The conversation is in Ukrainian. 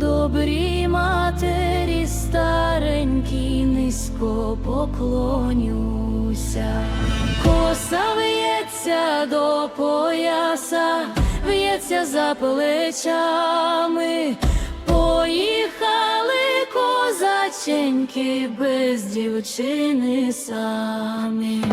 Добрі матері старенькі, низько поклонюся. Коса в'ється до пояса, в'ється за плечами. Поїхали козаченьки без дівчини самі.